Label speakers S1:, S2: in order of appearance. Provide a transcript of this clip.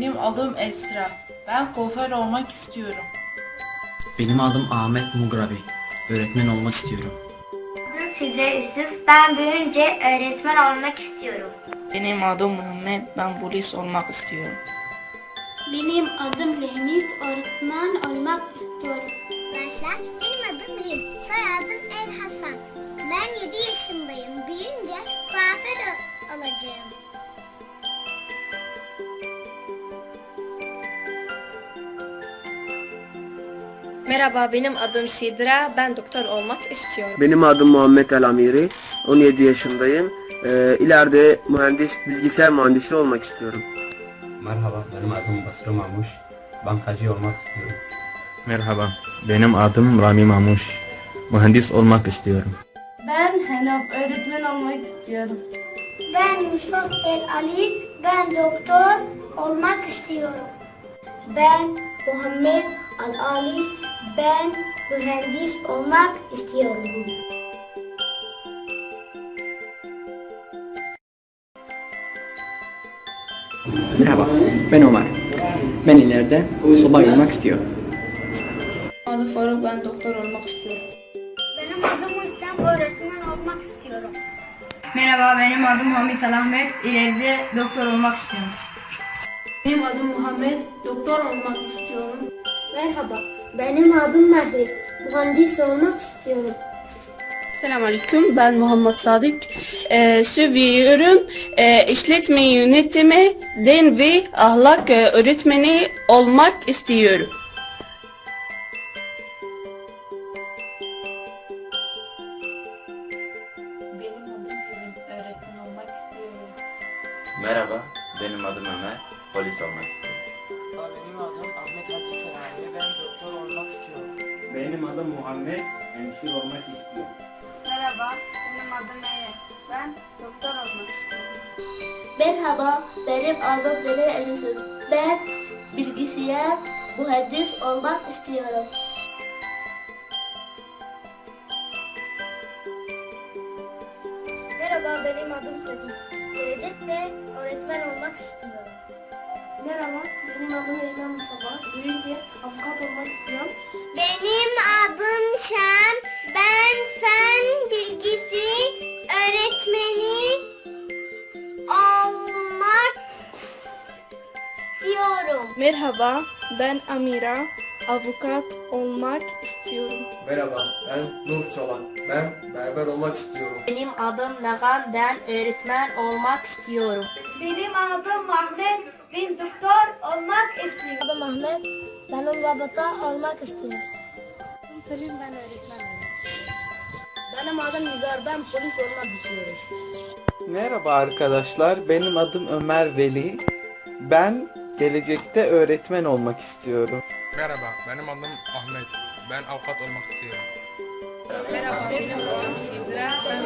S1: Benim adım Esra. Ben kuaför olmak istiyorum.
S2: Benim adım Ahmet Mugrabi. Öğretmen olmak istiyorum.
S3: Adım Sidre Yusuf. Ben büyüyünce öğretmen olmak istiyorum.
S4: Benim adım Muhammed, ben polis olmak istiyorum.
S5: Benim adım Lehmis, öğretmen olmak istiyorum.
S6: Arkadaşlar benim adım Rim. Soyadım El Hasan. Ben 7 yaşındayım. Büyüyünce kuaför ol- olacağım.
S7: Merhaba benim adım Sidra. Ben doktor olmak istiyorum.
S8: Benim adım Muhammed El Amiri. 17 yaşındayım. Ee, ileride mühendis, bilgisayar mühendisi olmak istiyorum.
S9: Merhaba, benim adım Basri Mamuş. Bankacı olmak istiyorum.
S10: Merhaba, benim adım Rami Mamuş. Mühendis olmak istiyorum.
S1: Ben Henap öğretmen olmak istiyorum.
S6: Ben Yusuf El Ali. Ben doktor olmak istiyorum.
S3: Ben Muhammed Al Ali. Ben mühendis olmak istiyorum.
S11: Merhaba, ben Ömer. Ben ileride subay olmak istiyorum.
S4: Adım Faruk, ben doktor olmak istiyorum.
S6: Benim adım Hüsam. Öğretmen olmak istiyorum.
S4: Merhaba, benim adım Hamit Ahmet. İleride doktor olmak istiyorum.
S5: Benim adım Muhammed, doktor olmak istiyorum.
S3: Merhaba. Benim adım Mehdi. Mühendis olmak istiyorum.
S7: Selamünaleyküm. Ben Muhammed Sadık. Ee, seviyorum. Ee, işletme yönetimi, din ve ahlak e, öğretmeni olmak istiyorum.
S1: Benim adım Pelin. Öğretmen olmak istiyorum.
S12: Merhaba, benim adım Ömer, polis olmak istiyorum.
S4: Doktor olmak istiyorum.
S2: Benim adım Muhammed. Hemşire olmak istiyorum.
S3: Merhaba. Benim adım Eye. Ben doktor olmak istiyorum.
S5: Merhaba, benim adım Deli Yusuf. Ben bilgisayar mühendis olmak istiyorum.
S3: Merhaba. Benim adım Sadi. Gelecekte öğretmen olmak istiyorum.
S5: Merhaba, benim adım Eymen Mustafa. Büyüyünce avukat olmak istiyorum.
S6: Benim adım Şem. Ben fen bilgisi öğretmeni olmak istiyorum.
S7: Merhaba, ben Amira. Avukat olmak istiyorum.
S8: Merhaba, ben Nur Çolak. Ben berber olmak istiyorum.
S4: Benim adım Nagan, ben öğretmen olmak istiyorum.
S3: Benim adım Ahmet. Ben doktor olmak istiyorum.
S5: Adım Ahmet, benim rabıta olmak istiyorum.
S7: Pelin ben öğretmen olmak
S4: Benim adım Nizar, ben polis olmak istiyorum.
S13: Merhaba arkadaşlar, benim adım Ömer Veli. Ben gelecekte öğretmen olmak istiyorum.
S10: Merhaba, benim adım Ahmet. Ben avukat olmak istiyorum.
S7: Merhaba benim adım Sidra. Ben